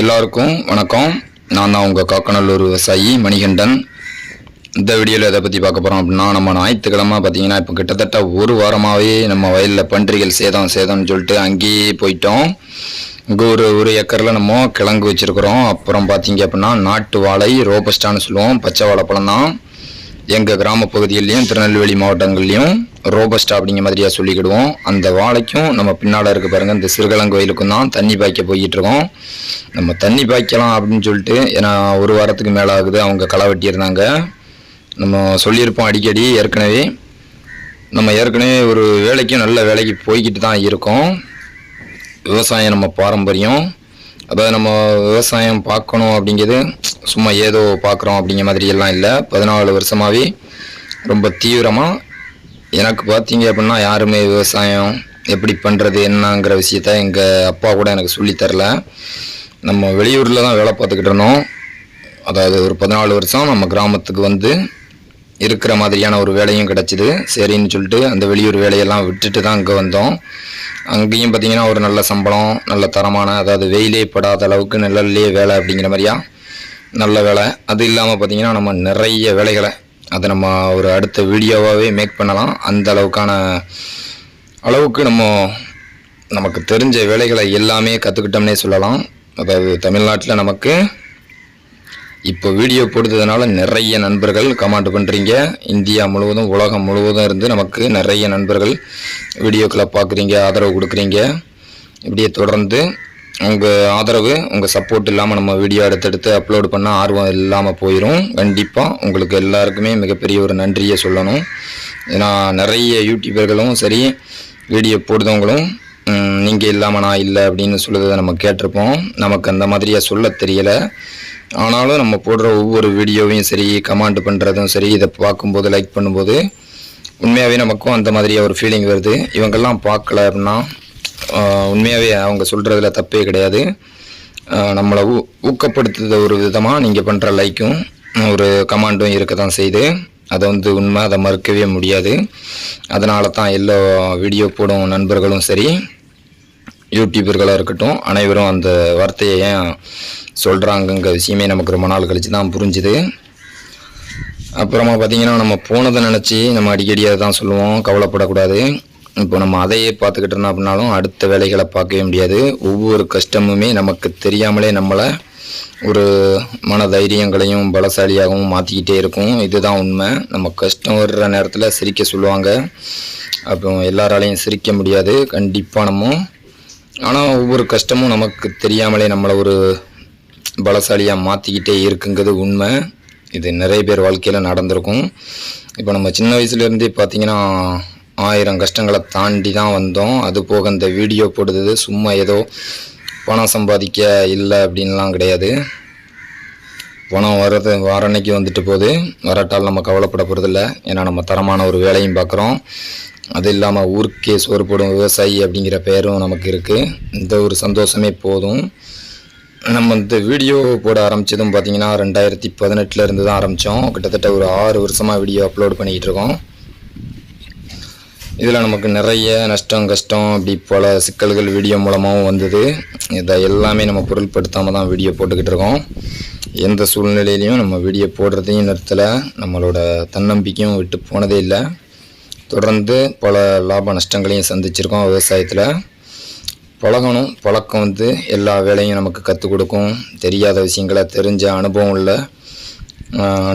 எல்லாருக்கும் வணக்கம். நான் தான் உங்கள் காக்கநல்லூர் விவசாயி மணிகண்டன். இந்த வீடியோவில் எதை பற்றி பார்க்க போகிறோம் அப்படின்னா நம்ம ஞாயிற்றுக்கிழமை பார்த்தீங்கன்னா இப்போ கிட்டத்தட்ட ஒரு வாரமாகவே நம்ம வயலில் பன்றிகள் சேதம் சேதம்னு சொல்லிட்டு அங்கேயே போயிட்டோம். இங்கே ஒரு ஒரு ஏக்கரில் நம்ம கிழங்கு வச்சுருக்குறோம். அப்புறம் பார்த்தீங்க அப்படின்னா நாட்டு வாழை ரோபஸ்டான்னு சொல்லுவோம். பச்சை வாழைப்பழம் தான். எங்கள் கிராம பகுதிகள்லேயும் திருநெல்வேலி மாவட்டங்கள்லேயும் ரோபஸ்டா அப்படிங்கிற மாதிரியா சொல்லிக்கிடுவோம். அந்த வாழைக்கும் நம்ம பின்னால் இருக்க பாருங்கள் இந்த சிறுகலங்கோயிலுக்கும் தான் தண்ணி பாய்க்க போய்கிட்டுருக்கோம் நம்ம தண்ணி பாய்க்கலாம் அப்படின்னு சொல்லிட்டு ஏன்னா ஒரு வாரத்துக்கு மேலே ஆகுது அவங்க களை வெட்டியிருந்தாங்க. நம்ம சொல்லியிருப்போம் அடிக்கடி ஏற்கனவே. நம்ம ஏற்கனவே ஒரு வேலைக்கும் நல்ல வேலைக்கு போய்கிட்டு தான் இருக்கோம். விவசாயம் நம்ம பாரம்பரியம். அதாவது நம்ம விவசாயம் பார்க்கணும் அப்படிங்கிறது சும்மா ஏதோ பார்க்குறோம் அப்படிங்கிற மாதிரி எல்லாம் இல்லை. பதினாலு வருஷமாகவே ரொம்ப தீவிரமாக எனக்கு பார்த்தீங்க அப்படின்னா யாருமே விவசாயம் எப்படி பண்ணுறது என்னங்கிற விஷயத்த எங்கள் அப்பா கூட எனக்கு சொல்லித்தரல நம்ம வெளியூரில் தான் வேலை பார்த்துக்கிட்டு இருந்தோம். அதாவது ஒரு பதினாலு வருஷம் நம்ம கிராமத்துக்கு வந்து இருக்கிற மாதிரியான ஒரு வேலையும் கிடச்சிது. சரின்னு சொல்லிட்டு அந்த வெளியூர் வேலையெல்லாம் விட்டுட்டு தான் இங்கே வந்தோம். அங்கேயும் பார்த்தீங்கன்னா ஒரு நல்ல சம்பளம் நல்ல தரமான அதாவது வெயிலே படாத அளவுக்கு நிழல்லே வேலை அப்படிங்கிற மாதிரியா? நல்ல வேலை. அது இல்லாமல் பார்த்தீங்கன்னா நம்ம நிறைய வேலைகளை அதை நம்ம ஒரு அடுத்த வீடியோவாகவே மேக் பண்ணலாம். அந்த அளவுக்கான அளவுக்கு நம்ம நமக்கு தெரிஞ்ச வேலைகளை எல்லாமே கற்றுக்கிட்டோம்னே சொல்லலாம். அதாவது தமிழ்நாட்டில் நமக்கு இப்போ வீடியோ போடுறதுனால நிறைய நண்பர்கள் கமெண்ட் பண்ணுறீங்க இந்தியா முழுவதும் உலகம் முழுவதும் இருந்து நமக்கு நிறைய நண்பர்கள் வீடியோக்களை பார்க்குறீங்க ஆதரவு கொடுக்குறீங்க. இப்படியே தொடர்ந்து உங்கள் ஆதரவு உங்கள் சப்போர்ட் இல்லாமல் நம்ம வீடியோ எடுத்தெடுத்து அப்லோட் பண்ண ஆர்வம் இல்லாமல் போயிடும் கண்டிப்பாக உங்களுக்கு எல்லாருக்குமே மிகப்பெரிய ஒரு நன்றியை சொல்லணும். ஏன்னா நிறைய யூடியூபர்களும் சரி வீடியோ போடுறவங்களும் நீங்கள் இல்லாமல் நான் இல்லை அப்படின்னு சொல்லுறதை நம்ம கேட்டிருப்போம். நமக்கு அந்த மாதிரியாக சொல்ல தெரியலை. ஆனாலும் நம்ம போடுற ஒவ்வொரு வீடியோவையும் சரி கமெண்ட் பண்ணுறதும் சரி இதை பார்க்கும்போது லைக் பண்ணும்போது உண்மையாகவே நமக்கும் அந்த மாதிரியாக ஒரு ஃபீலிங் வருது. இவங்கெல்லாம் பார்க்கல அப்படின்னா உண்மையாகவே அவங்க சொல்கிறதுல தப்பே கிடையாது. நம்மளை ஊ ஊக்கப்படுத்துத ஒரு விதமாக நீங்கள் பண்ணுற லைக்கும் ஒரு கமாண்டும் இருக்க தான் செய்யுது அதை வந்து உண்மை அதை மறுக்கவே முடியாது. அதனால தான் எல்லா வீடியோ போடும் நண்பர்களும் சரி யூடியூபர்களாக இருக்கட்டும் அனைவரும் அந்த வார்த்தையை ஏன் சொல்கிறாங்கங்கிற விஷயமே நமக்கு ரொம்ப நாள் கழித்து தான் புரிஞ்சுது. அப்புறமா பார்த்திங்கன்னா நம்ம போனதை நினச்சி நம்ம அடிக்கடி அதை தான் சொல்லுவோம் கவலைப்படக்கூடாது. இப்போ நம்ம அதையே பார்த்துக்கிட்டு இருந்தோம் அப்படின்னாலும் அடுத்த வேலைகளை பார்க்கவே முடியாது. ஒவ்வொரு கஷ்டமுமே நமக்கு தெரியாமலே நம்மளை ஒரு மன தைரியங்களையும் பலசாலியாகவும் மாற்றிக்கிட்டே இருக்கும். இதுதான் உண்மை. நம்ம கஷ்டம் வர்ற நேரத்தில் சிரிக்க சொல்லுவாங்க. அப்போ எல்லாராலையும் சிரிக்க முடியாது. கண்டிப்பாக நம்ம. ஆனால் ஒவ்வொரு கஷ்டமும் நமக்கு தெரியாமலே நம்மளை ஒரு பலசாலியாக மாற்றிக்கிட்டே இருக்குங்கிறது உண்மை. இது நிறைய பேர் வாழ்க்கையில் நடந்திருக்கும். இப்போ நம்ம சின்ன வயசுலேருந்தே பார்த்தீங்கன்னா ஆயிரம் கஷ்டங்களை தாண்டி தான் வந்தோம். அது போக இந்த வீடியோ போடுறது சும்மா ஏதோ பணம் சம்பாதிக்க இல்லை அப்படின்லாம் கிடையாது. பணம் வர்றது வர அன்னைக்கு வந்துட்டு போகுது. வரட்டால் நம்ம கவலைப்பட போகிறதில்ல ஏன்னா நம்ம தரமான ஒரு வேலையும் பார்க்குறோம். அது இல்லாமல் ஊருக்கே சோறு போடும் விவசாயி அப்படிங்கிற பெயரும் நமக்கு இருக்குது இந்த ஒரு சந்தோஷமே போதும். நம்ம இந்த வீடியோ போட ஆரம்பித்ததும் பார்த்திங்கன்னா ரெண்டாயிரத்தி பதினெட்டில் இருந்து தான் ஆரம்பித்தோம் கிட்டத்தட்ட ஒரு ஆறு வருஷமாக வீடியோ அப்லோட் பண்ணிக்கிட்டு இருக்கோம். இதில் நமக்கு நிறைய நஷ்டம் கஷ்டம் இப்படி பல சிக்கல்கள் வீடியோ மூலமாகவும் வந்தது. இதை எல்லாமே நம்ம பொருட்படுத்தாமல் தான் வீடியோ போட்டுக்கிட்டு இருக்கோம். எந்த சூழ்நிலையிலையும் நம்ம வீடியோ போடுறதையும் நிறுத்தலை. நம்மளோட தன்னம்பிக்கையும் விட்டு போனதே இல்லை. தொடர்ந்து பல லாப நஷ்டங்களையும் சந்திச்சிருக்கோம் விவசாயத்தில். பழகணும் பழக்கம் வந்து எல்லா வேலையும் நமக்கு கற்றுக் கொடுக்கும். தெரியாத விஷயங்களை தெரிஞ்ச அனுபவம் இல்லை.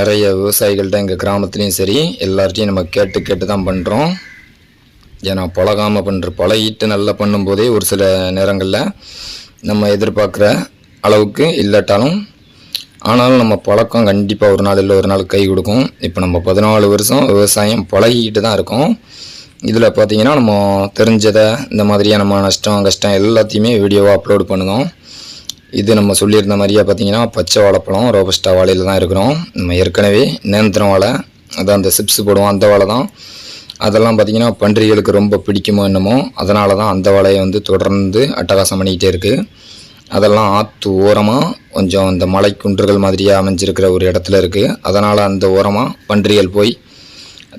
நிறைய விவசாயிகள்கிட்ட எங்கள் கிராமத்துலேயும் சரி எல்லார்ட்டையும் நம்ம கேட்டு கேட்டு தான் பண்ணுறோம் ஏன்னா பழகாமல் பண்ணுற பழகிட்டு நல்லா பண்ணும்போதே ஒரு சில நேரங்களில் நம்ம எதிர்பார்க்குற அளவுக்கு இல்லாட்டாலும் ஆனாலும் நம்ம பழக்கம் கண்டிப்பாக ஒரு நாள் இல்லை ஒரு நாள் கை கொடுக்கும். இப்போ நம்ம பதினாலு வருஷம் விவசாயம் பழகிக்கிட்டு தான் இருக்கோம். இதில் பார்த்தீங்கன்னா நம்ம தெரிஞ்சதை இந்த மாதிரியாக நம்ம நஷ்டம் கஷ்டம் எல்லாத்தையுமே வீடியோவாக அப்லோட் பண்ணுவோம் இது நம்ம சொல்லியிருந்த மாதிரியே பார்த்தீங்கன்னா பச்சை வாழைப்பழம் ரோபஸ்டா வாழையில் தான் இருக்கிறோம். நம்ம ஏற்கனவே நேந்திரம் வாழை அதான் அந்த சிப்ஸ் போடுவோம் அந்த வாழை தான் அதெல்லாம் பார்த்திங்கன்னா பன்றிகளுக்கு ரொம்ப பிடிக்குமோ என்னமோ அதனால தான் அந்த வலையை வந்து தொடர்ந்து அட்டகாசம் பண்ணிக்கிட்டே இருக்குது அதெல்லாம் ஆற்று ஓரமாக கொஞ்சம் இந்த மலை குன்றுகள் மாதிரியாக அமைஞ்சிருக்கிற ஒரு இடத்துல இருக்குது அதனால் அந்த ஓரமாக பன்றிகள் போய்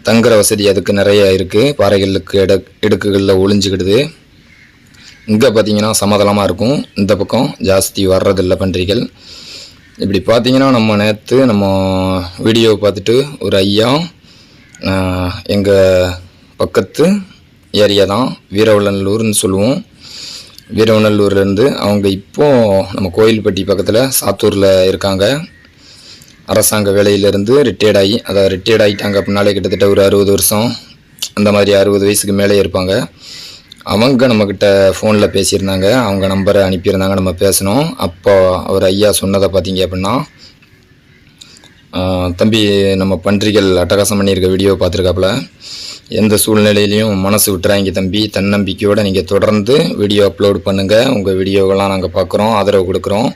தங்குற வசதி அதுக்கு நிறைய இருக்குது பாறைகளுக்கு இட இடுக்குகளில் ஒளிஞ்சுக்கிடுது இங்கே பார்த்தீங்கன்னா சமதளமாக இருக்கும். இந்த பக்கம் ஜாஸ்தி வர்றதில்ல பன்றிகள். இப்படி பார்த்திங்கன்னா நம்ம நேற்று நம்ம வீடியோ பார்த்துட்டு ஒரு ஐயா எங்கள் பக்கத்து ஏரியா தான் வீரவநல்லூர்னு சொல்லுவோம். வீரவநல்லூர்லேருந்து அவங்க இப்போ நம்ம கோயில்பட்டி பக்கத்தில் சாத்தூரில் இருக்காங்க. அரசாங்க வேலையிலேருந்து ரிட்டையர்ட் ஆகி அதாவது ரிட்டையர்ட் ஆகிட்டாங்க அப்படின்னாலே கிட்டத்தட்ட ஒரு அறுபது வருஷம். அந்த மாதிரி அறுபது வயசுக்கு மேலே இருப்பாங்க. அவங்க நம்மக்கிட்ட ஃபோனில் பேசியிருந்தாங்க. அவங்க நம்பரை அனுப்பியிருந்தாங்க நம்ம பேசினோம். அப்போ அவர் ஐயா சொன்னதை பார்த்தீங்க அப்படின்னா தம்பி நம்ம பன்றிகள் அட்டகாசம் பண்ணியிருக்க வீடியோ பார்த்துருக்காப்புல. எந்த சூழ்நிலையிலையும் மனசு விட்டுறாங்க தம்பி. தன்னம்பிக்கையோடு நீங்கள் தொடர்ந்து வீடியோ அப்லோட் பண்ணுங்கள் உங்கள் வீடியோவெல்லாம் நாங்கள் பார்க்குறோம் ஆதரவு கொடுக்குறோம்.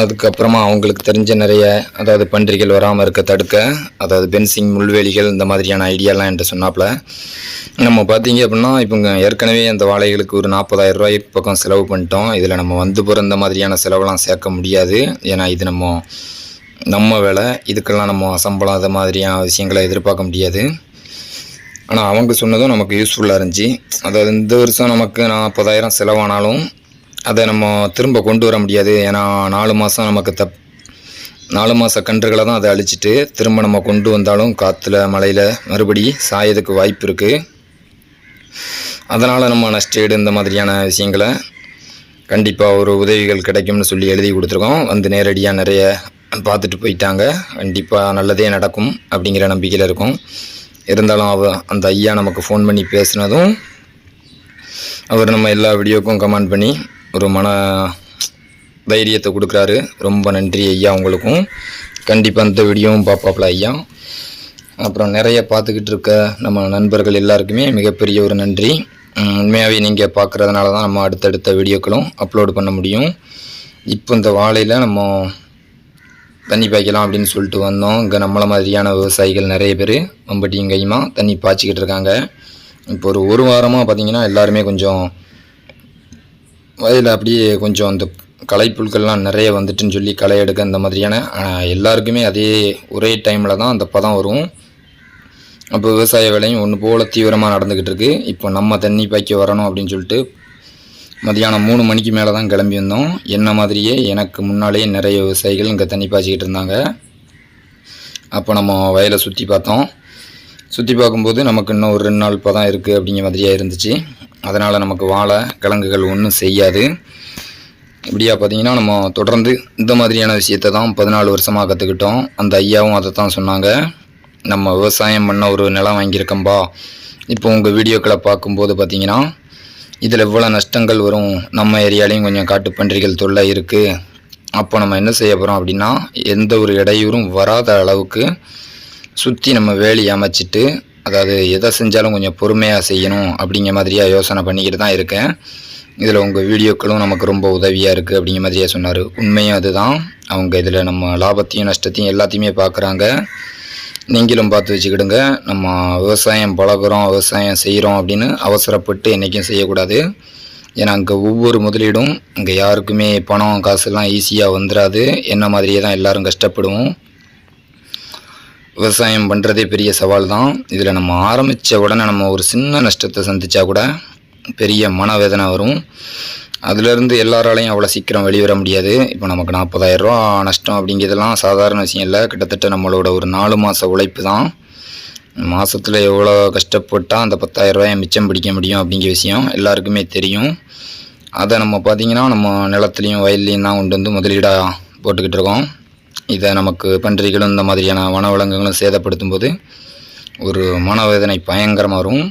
அதுக்கப்புறமா அவங்களுக்கு தெரிஞ்ச நிறைய அதாவது பன்றிகள் வராமல் இருக்க தடுக்க அதாவது பென்சிங் முள்வேலிகள் இந்த மாதிரியான ஐடியாலாம் என்கிட்ட சொன்னாப்புல. நம்ம பார்த்தீங்க அப்படின்னா இப்போ ஏற்கனவே அந்த வாழைகளுக்கு ஒரு நாற்பதாயிரம் ரூபாய்க்கு பக்கம் செலவு பண்ணிட்டோம். இதில் நம்ம வந்து பிறந்த இந்த மாதிரியான செலவெல்லாம் சேர்க்க முடியாது. ஏன்னா இது நம்ம நம்ம வேலை இதுக்கெல்லாம் நம்ம சம்பளம் அது மாதிரியான விஷயங்களை எதிர்பார்க்க முடியாது. ஆனால் அவங்க சொன்னதும் நமக்கு யூஸ்ஃபுல்லாக இருந்துச்சு. அதாவது இந்த வருஷம் நமக்கு நாற்பதாயிரம் செலவானாலும் அதை நம்ம திரும்ப கொண்டு வர முடியாது. ஏன்னா நாலு மாதம் நமக்கு தப் நாலு மாத கன்றுகளை தான் அதை அழிச்சிட்டு திரும்ப நம்ம கொண்டு வந்தாலும் காற்றுல மழையில் மறுபடி சாயதுக்கு வாய்ப்பு இருக்குது அதனால் நம்ம நஷ்டேடு இந்த மாதிரியான விஷயங்களை கண்டிப்பாக ஒரு உதவிகள் கிடைக்கும்னு சொல்லி எழுதி கொடுத்துருக்கோம். வந்து நேரடியாக நிறைய பார்த்துட்டு போயிட்டாங்க. கண்டிப்பாக நல்லதே நடக்கும் அப்படிங்கிற நம்பிக்கையில் இருக்கும். இருந்தாலும் அவ அந்த ஐயா நமக்கு ஃபோன் பண்ணி பேசினதும் அவர் நம்ம எல்லா வீடியோக்கும் கமெண்ட் பண்ணி ஒரு மன தைரியத்தை கொடுக்குறாரு. ரொம்ப நன்றி ஐயா உங்களுக்கும். கண்டிப்பாக அந்த வீடியோவும் பார்ப்பாப்ல ஐயா. அப்புறம் நிறைய பார்த்துக்கிட்டு இருக்க நம்ம நண்பர்கள் எல்லாருக்குமே மிகப்பெரிய ஒரு நன்றி. உண்மையாகவே நீங்கள் பார்க்குறதுனால தான் நம்ம அடுத்தடுத்த வீடியோக்களும் அப்லோடு பண்ண முடியும். இப்போ இந்த வாழையில் நம்ம தண்ணி பாய்க்கலாம் அப்படின்னு சொல்லிட்டு வந்தோம். இங்கே நம்மளை மாதிரியான விவசாயிகள் நிறைய பேர் மம்பட்டியும் கையுமா தண்ணி பாய்ச்சிக்கிட்டு இருக்காங்க. இப்போ ஒரு ஒரு வாரமாக பார்த்தீங்கன்னா எல்லாருமே கொஞ்சம் வயலில் அப்படியே கொஞ்சம் அந்த களைப்புல்கள்லாம் நிறைய வந்துட்டுன்னு சொல்லி களை எடுக்க இந்த மாதிரியான எல்லாருக்குமே அதே ஒரே டைமில் தான் அந்த பதம் வரும். அப்போ விவசாய வேலையும் ஒன்று போல் தீவிரமாக நடந்துக்கிட்டு இருக்குது இப்போ நம்ம தண்ணி பாய்க்க வரணும் அப்படின்னு சொல்லிட்டு மதியானம் மூணு மணிக்கு மேலே தான் கிளம்பி வந்தோம். என்ன மாதிரியே எனக்கு முன்னாலேயே நிறைய விவசாயிகள் இங்கே தண்ணி பாய்ச்சிக்கிட்டு இருந்தாங்க. அப்போ நம்ம வயலை சுற்றி பார்த்தோம். சுற்றி பார்க்கும்போது நமக்கு இன்னும் ஒரு ரெண்டு நாள் இப்போ தான் இருக்குது அப்படிங்கிற மாதிரியாக இருந்துச்சு. அதனால் நமக்கு வாழை கிழங்குகள் ஒன்றும் செய்யாது. இப்படியா பார்த்தீங்கன்னா நம்ம தொடர்ந்து இந்த மாதிரியான விஷயத்தை தான் பதினாலு வருஷமாக கற்றுக்கிட்டோம் அந்த ஐயாவும் அதை தான் சொன்னாங்க. நம்ம விவசாயம் பண்ண ஒரு நிலம் வாங்கியிருக்கோம்பா. இப்போ உங்கள் வீடியோக்களை பார்க்கும்போது பார்த்தீங்கன்னா இதில் இவ்வளோ நஷ்டங்கள் வரும். நம்ம ஏரியாலையும் கொஞ்சம் காட்டு பன்றிகள் தொல்லை இருக்குது அப்போ நம்ம என்ன செய்ய போகிறோம் அப்படின்னா எந்த ஒரு இடையூறும் வராத அளவுக்கு சுற்றி நம்ம வேலி அமைச்சிட்டு அதாவது எதை செஞ்சாலும் கொஞ்சம் பொறுமையாக செய்யணும் அப்படிங்கிற மாதிரியாக யோசனை பண்ணிக்கிட்டு தான் இருக்கேன். இதில் உங்கள் வீடியோக்களும் நமக்கு ரொம்ப உதவியாக இருக்குது அப்படிங்கிற மாதிரியாக சொன்னார். உண்மையும் அதுதான். அவங்க இதில் நம்ம லாபத்தையும் நஷ்டத்தையும் எல்லாத்தையுமே பார்க்குறாங்க. நீங்களும் பார்த்து வச்சுக்கிடுங்க. நம்ம விவசாயம் பழகுறோம் விவசாயம் செய்கிறோம் அப்படின்னு அவசரப்பட்டு என்றைக்கும் செய்யக்கூடாது. ஏன்னா அங்கே ஒவ்வொரு முதலீடும் இங்கே யாருக்குமே பணம் காசுலாம் ஈஸியாக வந்துடாது என்ன மாதிரியே தான் எல்லோரும் கஷ்டப்படுவோம். விவசாயம் பண்ணுறதே பெரிய சவால் தான் இதில் நம்ம ஆரம்பித்த உடனே நம்ம ஒரு சின்ன நஷ்டத்தை சந்தித்தா கூட பெரிய மனவேதனை வரும். அதுலேருந்து எல்லாராலையும் அவ்வளோ சீக்கிரம் வெளிவர முடியாது. இப்போ நமக்கு 40000 ரூபா நஷ்டம் அப்படிங்கிறதெல்லாம் சாதாரண விஷயம் இல்லை. கிட்டத்தட்ட நம்மளோட ஒரு நாலு மாத உழைப்பு தான். மாதத்தில் எவ்வளோ கஷ்டப்பட்டால் அந்த பத்தாயிரரூவாயை மிச்சம் பிடிக்க முடியும் அப்படிங்கிற விஷயம் எல்லாருக்குமே தெரியும். அதை நம்ம பார்த்திங்கன்னா நம்ம நிலத்துலையும் வயல்லையும் தான் கொண்டு வந்து முதலீடாக போட்டுக்கிட்டு இருக்கோம். இதை நமக்கு பன்றிகளும் இந்த மாதிரியான வனவிலங்குகளும் சேதப்படுத்தும் போது ஒரு மனவேதனை பயங்கரமாக வரும்.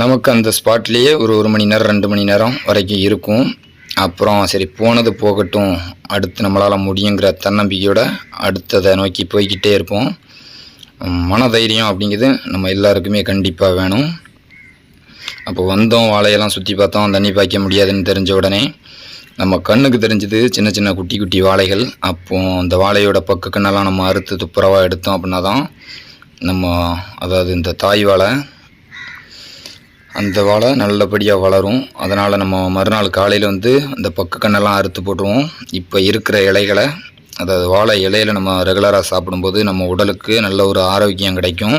நமக்கு அந்த ஸ்பாட்லேயே ஒரு ஒரு மணி நேரம் ரெண்டு மணி நேரம் வரைக்கும் இருக்கும். அப்புறம் சரி போனது போகட்டும். அடுத்து நம்மளால் முடியுங்கிற தன்னம்பிக்கையோட அடுத்ததை நோக்கி போய்க்கிட்டே இருப்போம். மனதைரியம் அப்படிங்கிறது நம்ம எல்லாருக்குமே கண்டிப்பாக வேணும். அப்போ வந்தோம் வாழையெல்லாம் சுற்றி பார்த்தோம் தண்ணி பாய்க்க முடியாதுன்னு தெரிஞ்ச உடனே நம்ம கண்ணுக்கு தெரிஞ்சது சின்ன சின்ன குட்டி குட்டி வாழைகள். அப்போ அந்த வாழையோட பக்கு கண்ணெல்லாம் நம்ம அறுத்து துப்புரவாக எடுத்தோம் அப்படின்னா தான் நம்ம அதாவது இந்த தாய் வாழை அந்த வாழை நல்லபடியாக வளரும். அதனால் நம்ம மறுநாள் காலையில் வந்து அந்த பக்கு கண்ணெல்லாம் அறுத்து போட்டுருவோம். இப்போ இருக்கிற இலைகளை அதாவது வாழை இலையில் நம்ம ரெகுலராக சாப்பிடும்போது நம்ம உடலுக்கு நல்ல ஒரு ஆரோக்கியம் கிடைக்கும்.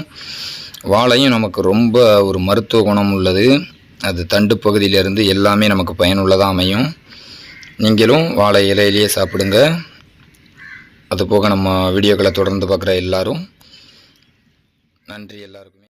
வாழையும் நமக்கு ரொம்ப ஒரு மருத்துவ குணம் உள்ளது. அது தண்டு பகுதியிலேருந்து எல்லாமே நமக்கு பயனுள்ளதாக அமையும். நீங்களும் வாழை இலையிலேயே சாப்பிடுங்க. அதுபோக நம்ம வீடியோக்களை தொடர்ந்து பார்க்குற எல்லாரும் நன்றி எல்லாருக்கும்.